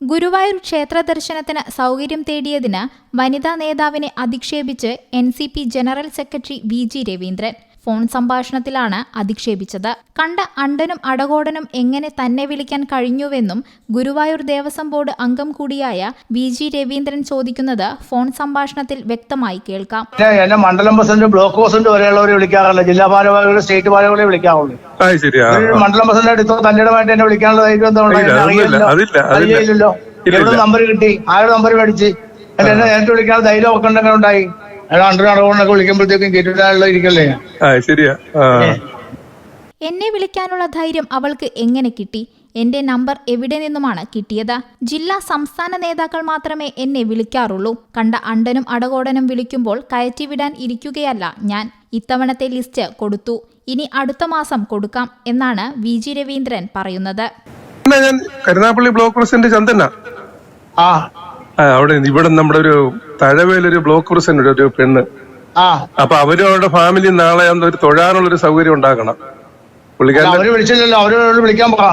ഗുരുവായൂർ ക്ഷേത്ര ദർശനത്തിന് സൗകര്യം തേടിയതിന് വനിതാ നേതാവിനെ അധിക്ഷേപിച്ച് N C P general secretary V G Raveendran. Phone സംഭാഷണത്തിലാണ് അധിക്ഷേപിച്ചത്. കണ്ട അണ്ടനും അടകോടനും എങ്ങനെ തന്നെ വിളിക്കാൻ കഴിഞ്ഞുവെന്നും ഗുരുവായൂർ ദേവസ്വം ബോർഡ് അംഗം കൂടിയായ വി ജി രവീന്ദ്രൻ ചോദിക്കുന്നത് ഫോൺ സംഭാഷണത്തിൽ വ്യക്തമായി കേൾക്കാം. എന്നെ മണ്ഡലം പ്രസിഡന്റ് ബ്ലോക്ക് പ്രസിഡന്റ് വരെയുള്ളവരെ വിളിക്കാറില്ല. ജില്ലാ ഭാരവാഹികളെ സ്റ്റേറ്റ് ഭാരവാഹികളെ വിളിക്കാറുള്ളൂ. മണ്ഡലം പ്രസിഡന്റ് അടുത്തോ തന്നിടമായിട്ട് എന്നെ വിളിക്കാനുള്ള ധൈര്യം എന്താ. അറിയില്ലല്ലോ. എവിടെ നമ്പർ കിട്ടി? ആരുടെ നമ്പർ മേടിച്ച്? അല്ല എന്നെ നേരിട്ട് വിളിക്കാനുള്ള ധൈര്യം ഒക്കെ ഉണ്ടെങ്കിൽ ഉണ്ടായി അയാൾ അണ്ടർ നടകൊണ്ടൊക്കെ വിളിക്കുമ്പോഴത്തേക്കും കേട്ടിട്ടാണല്ലോ ഇരിക്കല്ലേ? ആ ശരിയാ. എന്നെ വിളിക്കാനുള്ള ധൈര്യം അവൾക്ക് എങ്ങനെ കിട്ടി? എന്റെ നമ്പർ എവിടെ നിന്നുമാണ് കിട്ടിയത്? ജില്ലാ സംസ്ഥാന നേതാക്കൾ മാത്രമേ എന്നെ വിളിക്കാറുള്ളൂ. കണ്ട അണ്ടനും അടകോടനും വിളിക്കുമ്പോൾ കയറ്റിവിടാൻ ഇരിക്കുകയല്ല ഞാൻ. ഇത്തവണത്തെ ലിസ്റ്റ് കൊടുത്തു. ഇനി അടുത്ത മാസം കൊടുക്കാം എന്നാണ് വി ജി രവീന്ദ്രൻ പറയുന്നത്. ഞാൻ കരുനാപ്പള്ളി ബ്ലോക്ക് പ്രസിഡന്റ് ചന്ദന. ആ. ആ അവിടെ ഇവിടെ നമ്മുടെ ഒരു തഴവേലൊരു ബ്ലോക്ക് പ്രസിഡന്റ് ഒരു പെണ്ണ്. അപ്പൊ അവരും അവരുടെ ഫാമിലി നാളെ ഒരു തൊഴാനുള്ള ഒരു സൗകര്യം ഉണ്ടാക്കണം. അല്ല, പുള്ളിക്കാരൻ അവർ വിളിച്ചില്ലല്ലോ. അവരോട് വിളിക്കാൻ പറ.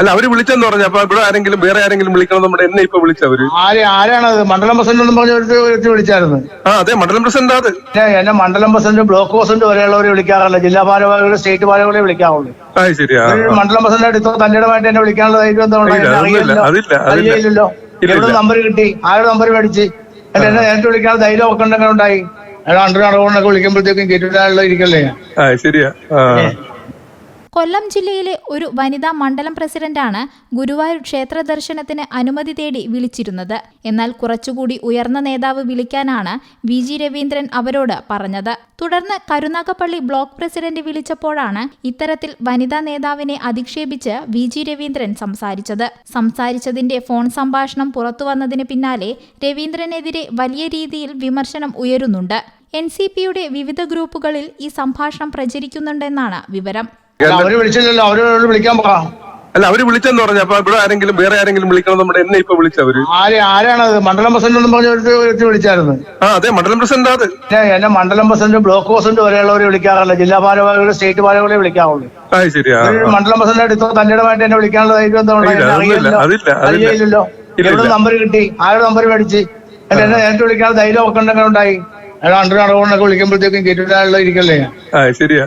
അല്ല അവർ വിളിച്ചെന്ന് പറഞ്ഞു. അപ്പൊ ഇവിടെ ആരെങ്കിലും വേറെ ആരെങ്കിലും വിളിക്കണം നമ്മുടെ എന്നെ ഇപ്പൊ വിളിച്ചവര്. ആര് ആരാണത്? മണ്ഡലം പ്രസിഡന്റ് എന്ന് പറഞ്ഞ വിളിച്ചായിരുന്നു. ആ അതെ മണ്ഡലം പ്രസിഡന്റ് അത്. എന്നെ മണ്ഡലം പ്രസിഡന്റ് ബ്ലോക്ക് പ്രസിഡന്റ് വരെയുള്ളവരെ വിളിക്കാറില്ല. ജില്ലാ ഭാരവാഹികളെ സ്റ്റേറ്റ് ഭാരവാഹികളെ വിളിക്കാറുള്ളൂ. മണ്ഡലം പ്രസിഡന്റ് അടുത്തോ തന്നിടമായിട്ട് എന്നെ വിളിക്കാനുള്ള ധൈര്യം എന്താ ഉള്ളത്? എന്നെ അതൊന്നുമില്ല. അറിയില്ലല്ലോ. അതില്ല, അതില്ല. അറിയില്ലല്ലോ. ഇല്ല, എവിടെ നമ്പർ കിട്ടി? ആരുടെ നമ്പർ മേടിച്ച്? അല്ല എന്നെ നേരിട്ട് വിളിക്കാനുള്ള ധൈര്യം ഒക്കെ ഉണ്ടെങ്കിൽ ഉണ്ടായി അയാൾ അണ്ടർ നടകൊണ്ടൊക്കെ വിളിക്കുമ്പോഴത്തേക്കും കേട്ടിട്ടാണല്ലോ ഇരിക്കല്ലേ? ശരിയാ. കൊല്ലം ജില്ലയിലെ ഒരു വനിതാ മണ്ഡലം പ്രസിഡന്റാണ് ഗുരുവായൂർ ക്ഷേത്ര ദർശനത്തിന് അനുമതി തേടി വിളിച്ചിരുന്നത്. എന്നാൽ കുറച്ചുകൂടി ഉയർന്ന നേതാവ് വിളിക്കാനാണ് വി ജി രവീന്ദ്രൻ അവരോട് പറഞ്ഞത്. തുടർന്ന് കരുനാഗപ്പള്ളി ബ്ലോക്ക് പ്രസിഡന്റ് വിളിച്ചപ്പോഴാണ് ഇത്തരത്തിൽ വനിതാ നേതാവിനെ അധിക്ഷേപിച്ച് വി ജി രവീന്ദ്രൻ സംസാരിച്ചത്. സംസാരിച്ചതിന്റെ ഫോൺ സംഭാഷണം പുറത്തുവന്നതിന് പിന്നാലെ രവീന്ദ്രനെതിരെ വലിയ രീതിയിൽ വിമർശനം ഉയരുന്നുണ്ട്. എൻ സി പിയുടെ വിവിധ ഗ്രൂപ്പുകളിൽ ഈ സംഭാഷണം പ്രചരിക്കുന്നുണ്ടെന്നാണ് വിവരം. അവർ വിളിച്ചില്ലല്ലോ അവരോട് വിളിക്കാൻ പറ. അല്ല അവർ വിളിച്ചെന്ന് പറഞ്ഞു അപ്പൊ ഇവിടെ ആരെങ്കിലും വേറെ ആരെങ്കിലും വിളിക്കണം നമ്മുടെ എന്നെ ഇപ്പൊ വിളിച്ചവര് ആര് ആരാണത്? മണ്ഡലം പ്രസിഡന്റ് എന്ന് പറഞ്ഞ വിളിച്ചായിരുന്നു. ആ അതെ മണ്ഡലം പ്രസിഡന്റ് അത്. എന്നെ മണ്ഡലം പ്രസിഡന്റ് ബ്ലോക്ക് പ്രസിഡന്റ് വരെയുള്ളവരെ വിളിക്കാറില്ല. ജില്ലാ ഭാരവാഹികളെ സ്റ്റേറ്റ് ഭാരവാഹികളെ വിളിക്കാറുള്ളൂ. മണ്ഡലം പ്രസിഡന്റ് ഇത്ര തന്നിടമായിട്ട് എന്നെ വിളിക്കാനുള്ള ധൈര്യം എന്താ ഉള്ളത്? ഇല്ല, എന്നെ അതൊന്നുമില്ല. അറിയില്ലല്ലോ. അതില്ല, അതില്ല. അറിയില്ലല്ലോ. ഇല്ല, എവിടെ നമ്പർ കിട്ടി? ആരുടെ നമ്പർ മേടിച്ച്? എന്നെ നേരിട്ട് വിളിക്കാനുള്ള ധൈര്യം ഒക്കെ ഉണ്ടായി അയാൾ അണ്ടർ നടകൊണ്ടൊക്കെ വിളിക്കുമ്പോഴത്തേക്കും കേട്ടിട്ടാണല്ലോ ഇരിക്കല്ലേ? ശരിയാ